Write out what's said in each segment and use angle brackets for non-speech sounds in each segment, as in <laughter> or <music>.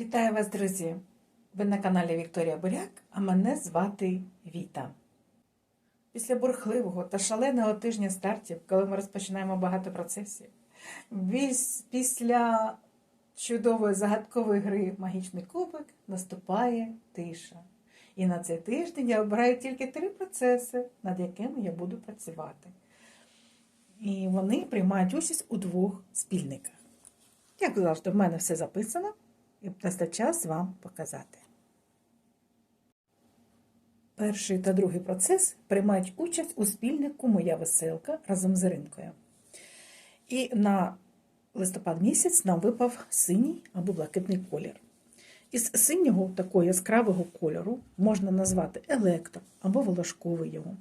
Вітаю вас, друзі! Ви на каналі Вікторія Буряк, а мене звати Віта. Після бурхливого та шаленого тижня стартів, коли ми розпочинаємо багато процесів, після чудової загадкової гри Магічний кубик наступає тиша. І на цей тиждень я обираю тільки три процеси, над якими я буду працювати. І вони приймають участь у двох спільниках. Як завжди, в мене все записано, і настав час вам показати. Перший та другий процес приймають участь у спільнику Моя веселка разом з Іринкою. І на листопад місяць нам випав синій або блакитний колір. Із синього такого яскравого кольору можна назвати електро або волошковий його.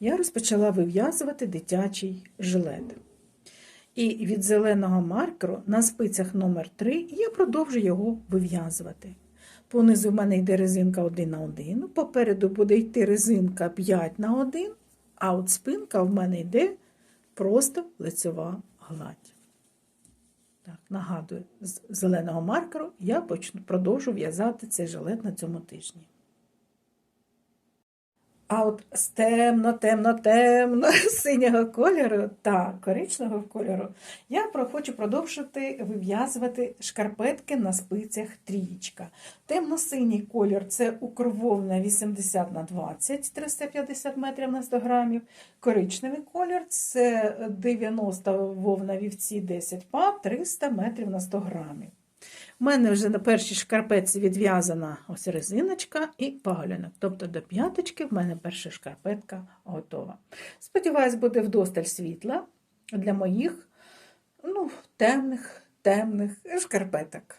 Я розпочала вив'язувати дитячий жилет. І від зеленого маркеру на спицях номер 3 я продовжу його вив'язувати. Понизу в мене йде резинка 1 на 1, попереду буде йти резинка 5 на 1, а от спинка в мене йде просто лицьова гладь. Так, нагадую, з зеленого маркеру я почну, продовжу в'язати цей жилет на цьому тижні. А от з темно, темно, темно <laughs> синього кольору та коричневого кольору я хочу продовжити вив'язувати шкарпетки на спицях трієчка. Темно-синій колір це укрвовна 80 на 20, 350 метрів на 100 грамів. Коричневий колір це 90 вовна вівці 10 пар, 300 метрів на 100 грамів. У мене вже на першій шкарпетці відв'язана ось резиночка і паголянок. Тобто до п'яточки в мене перша шкарпетка готова. Сподіваюсь, буде вдосталь світла для моїх ну, темних, темних шкарпеток.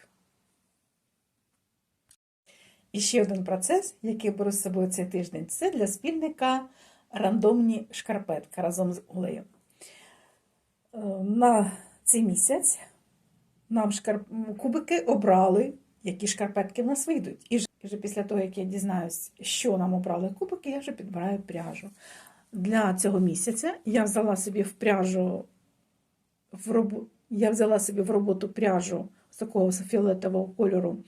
І ще один процес, який беру з собою цей тиждень, це для спільника рандомні шкарпетки разом з Олею. Е, На цей місяць нам шкарп... кубики обрали, які шкарпетки в нас вийдуть. І вже- після того, як я дізнаюсь, що нам обрали кубики, я вже підбираю пряжу. Для цього місяця я взяла собі в пряжу в роб... я взяла собі в роботу пряжу з такого фіолетового кольору.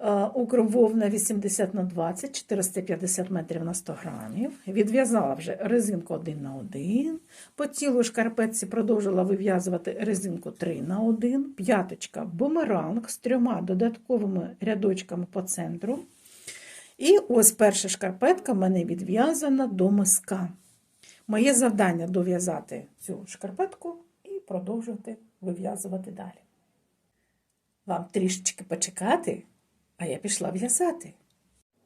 Е, Укрвовна 80 на 20, 450 метрів на 100 грамів. Відв'язала вже резинку 1 на 1. По цілу шкарпетці продовжила вив'язувати резинку 3 на 1. П'яточка бумеранг з трьома додатковими рядочками по центру. І ось перша шкарпетка в мене відв'язана до миска. Моє завдання дов'язати цю шкарпетку і продовжувати вив'язувати далі. Вам трішечки почекати, а я пішла в'язати.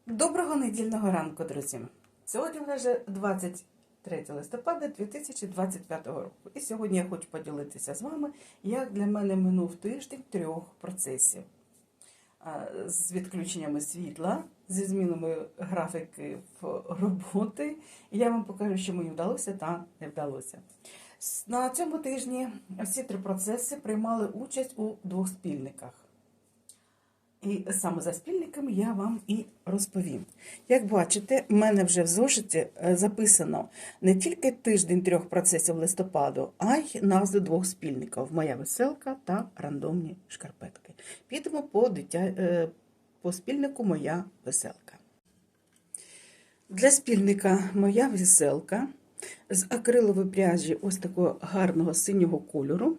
Доброго недільного ранку, друзі! Сьогодні вже 23 листопада 2025 року. І сьогодні я хочу поділитися з вами, як для мене минув тиждень трьох процесів. З відключеннями світла, зі змінами графіки роботи. І я вам покажу, що мені вдалося та не вдалося. На цьому тижні всі три процеси приймали участь у двох спільниках. І саме за спільниками я вам і розповім. Як бачите, в мене вже в зошиті е, записано не тільки тиждень трьох процесів листопаду, а й назви двох спільників Моя веселка та рандомні шкарпетки. Підемо по, дитя... е, по спільнику Моя веселка. Для спільника Моя веселка з акрилової пряжі ось такого гарного синього кольору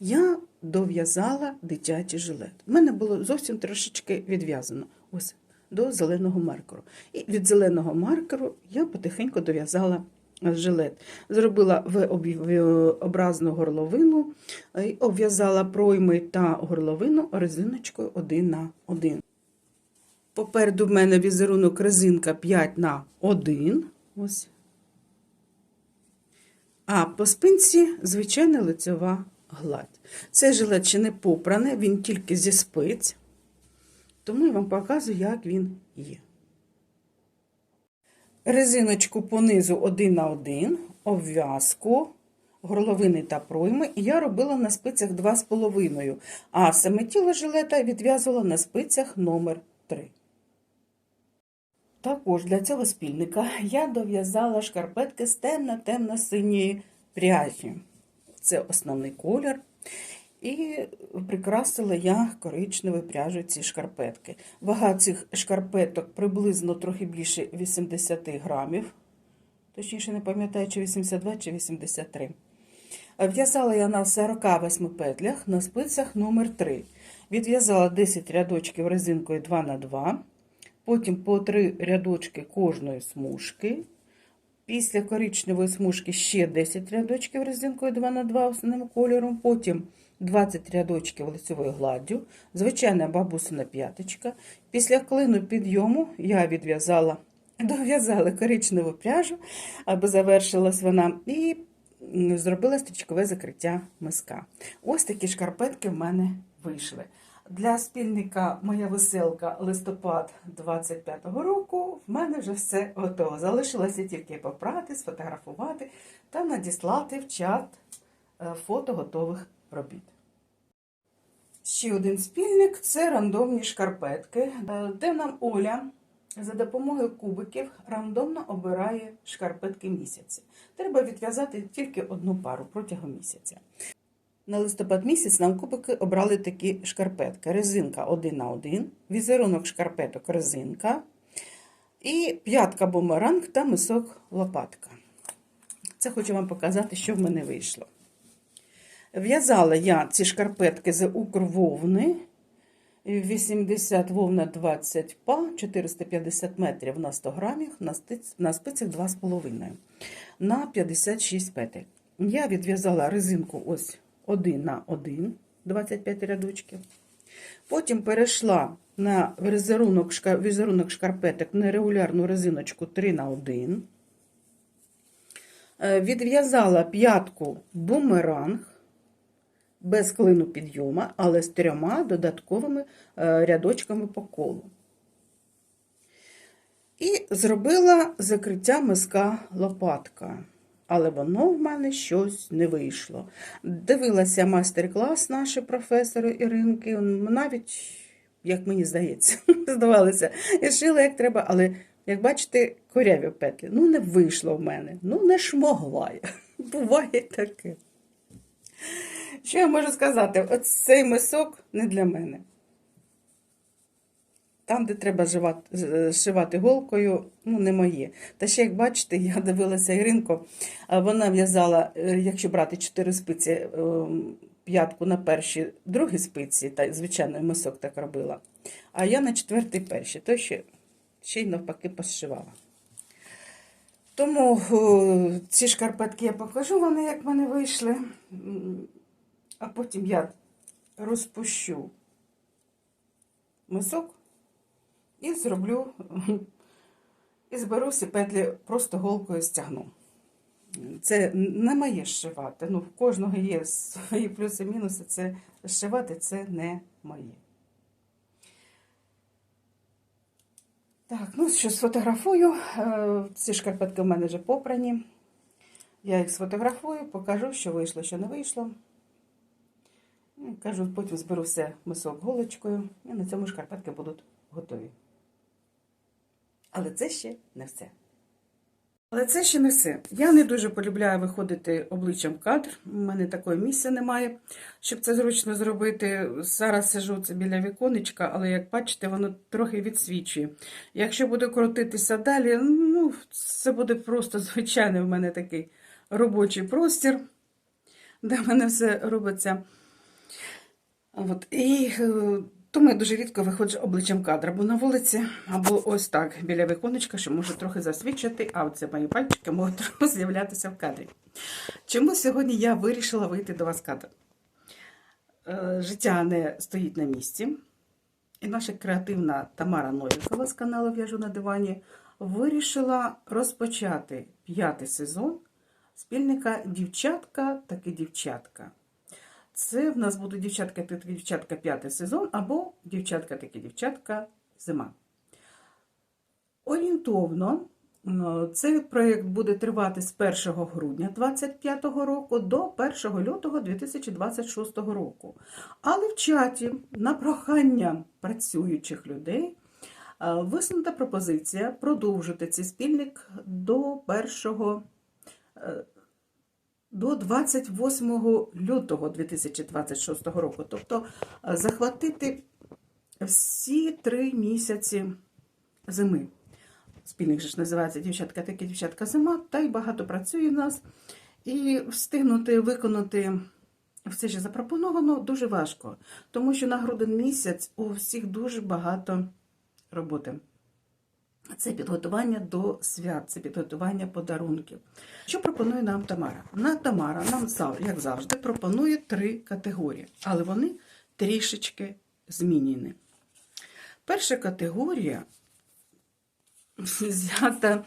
я дов'язала дитячий жилет. У мене було зовсім трошечки відв'язано ось до зеленого маркеру. І від зеленого маркеру я потихеньку дов'язала жилет. Зробила В-образну горловину, і обв'язала пройми та горловину резиночкою 1 на 1. Попереду в мене візерунок резинка 5 на 1. Ось. А по спинці звичайна лицьова гладь. Цей жилет ще не попраний, він тільки зі спиць. Тому я вам показую, як він є. Резиночку понизу 1 на 1, обв'язку, горловини та пройми я робила на спицях 2,5, а саме тіло жилета відв'язувала на спицях номер 3. Також для цього спільника я дов'язала шкарпетки з темно-темно-синьої пряжі. Це основний колір. І прикрасила я коричневою пряжею ці шкарпетки. Вага цих шкарпеток приблизно трохи більше 80 грамів. Точніше, не пам'ятаю, чи 82, чи 83. В'язала я на 48 петлях на спицях номер 3 Відв'язала 10 рядочків резинкою 2 на 2 потім по 3 рядочки кожної смужки. Після коричневої смужки ще 10 рядочків резинкою 2 на 2 основним кольором, потім 20 рядочків лицевою гладдю, звичайна бабусина п'яточка. Після клину підйому я відв'язала, <laughs> дов'язала коричневу пряжу, аби завершилась вона, і зробила стрічкове закриття миска. Ось такі шкарпетки в мене вийшли. Для спільника моя веселка листопад 25-го року в мене вже все готово. Залишилося тільки попрати, сфотографувати та надіслати в чат е, фото готових робіт. Ще один спільник це рандомні шкарпетки, е, де нам Оля за допомогою кубиків рандомно обирає шкарпетки місяця. Треба відв'язати тільки одну пару протягом місяця. На листопад місяць нам кубики обрали такі шкарпетки. Резинка 1 на 1, візерунок шкарпеток резинка і п'ятка бумеранг та мисок лопатка. Це хочу вам показати, що в мене вийшло. В'язала я ці шкарпетки з укрвовни 80 вовна 20 па, 450 метрів на 100 грамів, на спицях 2,5 на 56 петель. Я відв'язала резинку ось 1 на 1, 25 рядочків. Потім перейшла на візерунок, візерунок шкарпеток на регулярну резиночку 3 на 1. Е, Відв'язала п'ятку бумеранг без клину підйома, але з трьома додатковими е, рядочками по колу. І зробила закриття миска лопатка. Але воно в мене щось не вийшло. Дивилася майстер-клас нашої професори Іринки. Навіть, як мені здається, <laughs> здавалося, я шила як треба, але, як бачите, коряві петлі. Ну, не вийшло в мене. Ну, не шмогла. <laughs> Буває таке. Що я можу сказати? От цей мисок не для мене. Там, де треба живати, шивати голкою, ну, не моє. Та ще, як бачите, я дивилася Іринку, а вона в'язала, е, якщо брати 4 спиці, е, п'ятку на перші, другі спиці, та звичайно, мисок так робила. А я на четвертий перші, то ще, ще й навпаки пошивала. Тому е, ці шкарпетки я покажу вони, як в мене вийшли. А потім я розпущу мисок і зроблю, і зберу всі петлі просто голкою стягну. Це не моє зшивати. Ну, в кожного є свої плюси мінуси. Це зшивати це не моє. Так, ну що, сфотографую. Е, Ці шкарпетки в мене вже попрані. Я їх сфотографую, покажу, що вийшло, що не вийшло. Ну, Кажу, потім зберу все мисок голочкою, і на цьому шкарпетки будуть готові. Але це ще не все. Але це ще не все. Я не дуже полюбляю виходити обличчям в кадр. У мене такої місця немає, щоб це зручно зробити. Зараз сижу це біля віконечка, але як бачите, воно трохи відсвічує. Якщо буду крутитися далі, ну, це буде просто звичайний в мене такий робочий простір, де в мене все робиться. От. І е, тому я дуже рідко виходжу обличчям кадра, бо на вулиці, або ось так, біля віконечка, що можу трохи засвідчити, а оце мої пальчики можуть <laughs> з'являтися в кадрі. Чому сьогодні я вирішила вийти до вас кадр? Е, Життя не стоїть на місці. І наша креативна Тамара Новікова з каналу В'яжу на дивані вирішила розпочати п'ятий сезон спільника Дівчатка таки дівчатка. Це в нас буде дівчатка таки дівчатка п'ятий сезон або дівчатка таки дівчатка зима. Орієнтовно цей проєкт буде тривати з 1 грудня 2025 року до 1 лютого 2026 року. Але в чаті на прохання працюючих людей е, висунута пропозиція продовжити цей спільник до 1 е, до 28 лютого 2026 року. Тобто е, захватити всі три місяці зими. Спільник ж називається дівчатка, такі дівчатка зима, та й багато працює в нас. І встигнути виконати все, що запропоновано, дуже важко, тому що на грудень місяць у всіх дуже багато роботи. Це підготування до свят, це підготування подарунків. Що пропонує нам Тамара? На Тамара нам, як завжди, пропонує три категорії, але вони трішечки змінені. Перша категорія взята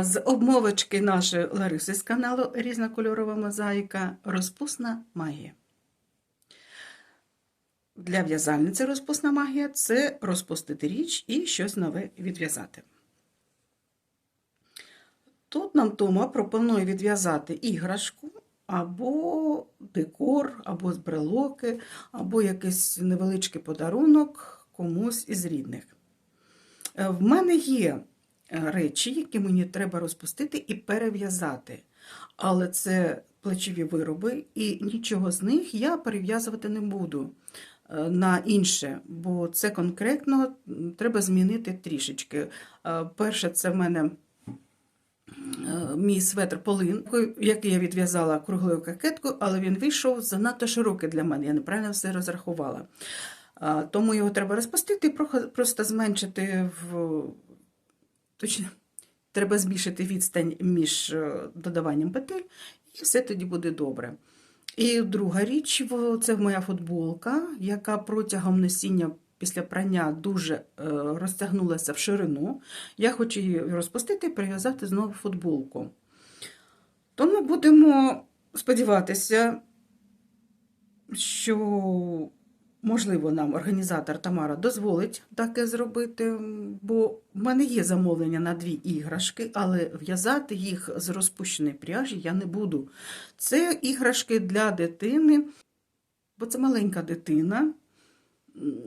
з обмовочки нашої Лариси з каналу Різнокольорова мозаїка Розпусна магія. Для в'язальниці розпусна магія це розпустити річ і щось нове відв'язати. Тут нам Тома пропонує відв'язати іграшку або декор, або з брелоки, або якийсь невеличкий подарунок комусь із рідних. Е, В мене є речі, які мені треба розпустити і перев'язати. Але це плечові вироби, і нічого з них я перев'язувати не буду на інше, бо це конкретно треба змінити трішечки. Е, Перше, це в мене е, мій светр полин, який я відв'язала круглою кокеткою, але він вийшов занадто широкий для мене. Я неправильно все розрахувала. Тому його треба розпустити і просто зменшити в точно. Треба збільшити відстань між е, додаванням петель, і все тоді буде добре. І друга річ це моя футболка, яка протягом носіння після прання дуже е, розтягнулася в ширину. Я хочу її розпустити і прив'язати знову футболку. Тому будемо сподіватися, що, можливо, нам організатор Тамара дозволить таке зробити, бо в мене є замовлення на дві іграшки, але в'язати їх з розпущеної пряжі я не буду. Це іграшки для дитини, бо це маленька дитина.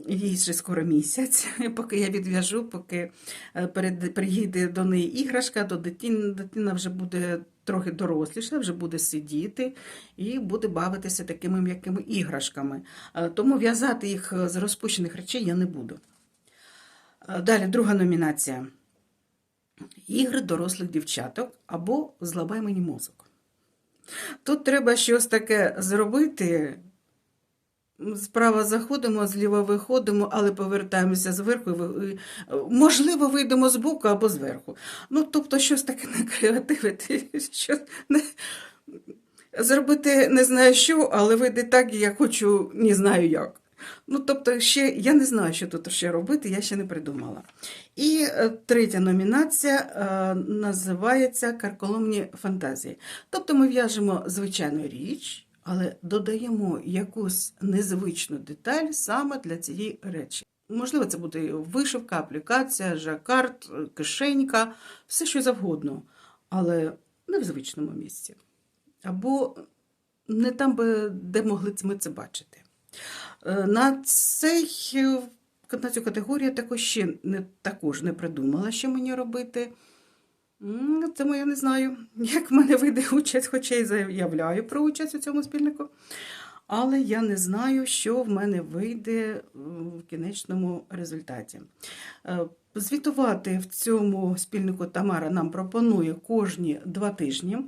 Їй ще скоро місяць, <laughs> поки я відв'яжу, поки е, приїде до неї іграшка, то дитина, дитина вже буде трохи доросліша, вже буде сидіти і буде бавитися такими м'якими іграшками. Е, Тому в'язати їх з розпущених речей я не буду. Е, Далі, друга номінація. Ігри дорослих дівчаток або Злабай мені мозок. Тут треба щось таке зробити. Справа заходимо, зліва виходимо, але повертаємося зверху. Можливо, вийдемо з боку або зверху. Ну, тобто, щось таке <laughs> не креативити, щось не... зробити не знаю що, але вийде так, і я хочу, не знаю як. Ну, тобто, ще я не знаю, що тут ще робити, я ще не придумала. І е, третя номінація е, називається Карколомні фантазії. Тобто ми в'яжемо звичайну річ, але додаємо якусь незвичну деталь саме для цієї речі. Можливо, це буде вишивка, аплікація, жакард, кишенька, все що завгодно, але не в звичному місці. Або не там, де могли ми це бачити. Е, На, цей, на цю категорію також ще не, також не придумала, що мені робити. Тому я не знаю, <laughs> як в мене вийде участь, хоча й заявляю про участь у цьому спільнику. Але я не знаю, що в мене вийде е, в кінечному результаті. Е, Звітувати в цьому спільнику Тамара нам пропонує кожні два тижні.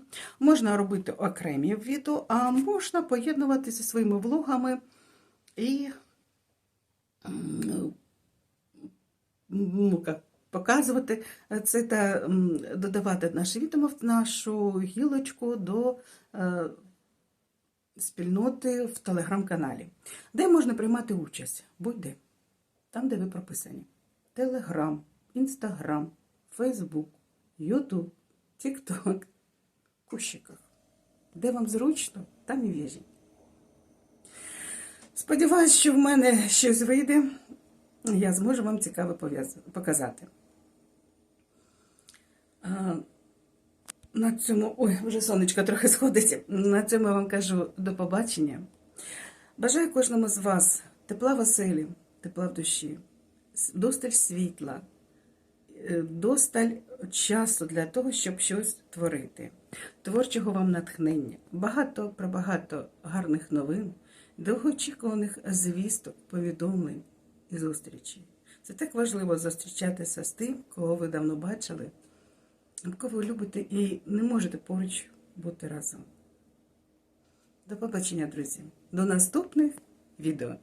Можна робити окремі відео, а можна поєднувати зі своїми влогами і ну, як, показувати це та додавати наше відео в нашу гілочку до е, спільноти в телеграм-каналі, де можна приймати участь будь-де, там, де ви прописані. Телеграм, Інстаграм, Фейсбук, Ютуб, Тікток, кущиках. Де вам зручно, там і в'яжіть. Сподіваюсь, що в мене щось вийде, я зможу вам цікаво показати. На цьому, ой, вже сонечко трохи сходить. На цьому я вам кажу до побачення. Бажаю кожному з вас тепла в оселі, тепла в душі, досталь світла, е, досталь часу для того, щоб щось творити. творчого вам натхнення, багато про багато гарних новин, довгоочікуваних звісток, повідомлень і зустрічі. Це так важливо зустрічатися з тим, кого ви давно бачили, кого ви любите і не можете поруч бути разом. До побачення, друзі. До наступних відео.